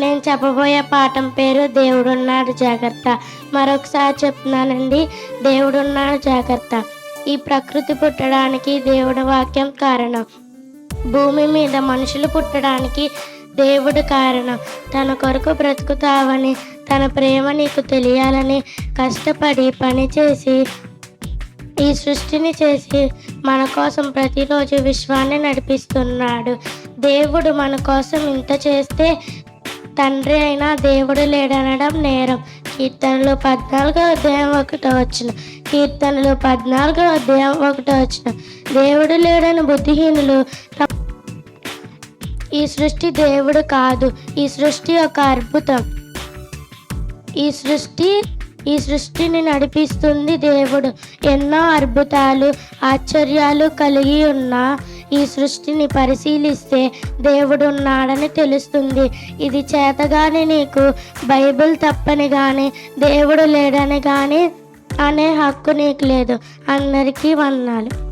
నేను చెప్పబోయే పాఠం పేరు దేవుడున్నాడు జాగ్రత్త. మరొకసారి చెప్తున్నానండి దేవుడున్నాడు జాగ్రత్త. ఈ ప్రకృతి పుట్టడానికి దేవుడి వాక్యం కారణం. భూమి మీద మనుషులు పుట్టడానికి దేవుడు కారణం. తన కొరకు బ్రతుకుతావని తన ప్రేమ నీకు తెలియాలని కష్టపడి పని చేసి ఈ సృష్టిని చేసి మన కోసం ప్రతిరోజు విశ్వాన్ని నడిపిస్తున్నాడు. దేవుడు మన కోసం ఇంత చేస్తే తండ్రి అయినా దేవుడు లేడనడం నేరం. కీర్తనలు పద్నాలుగో అధ్యాయం ఒకటో వచ్చిన. కీర్తనలు పద్నాలుగో అధ్యాయం ఒకటో వచ్చిన. దేవుడు లేడని బుద్ధిహీనులు ఈ సృష్టి దేవుడు కాదు. ఈ సృష్టి ఒక అద్భుతం. ఈ సృష్టి ఈ సృష్టిని నడిపిస్తుంది దేవుడు. ఎన్నో అద్భుతాలు ఆశ్చర్యాలు కలిగి ఉన్న ఈ సృష్టిని పరిశీలిస్తే దేవుడు ఉన్నాడని తెలుస్తుంది. ఇది చేతగాని నీకు బైబిల్ తప్పని కానీ దేవుడు లేడని కానీ అనే హక్కు నీకు లేదు. అందరికీ వందనాలు.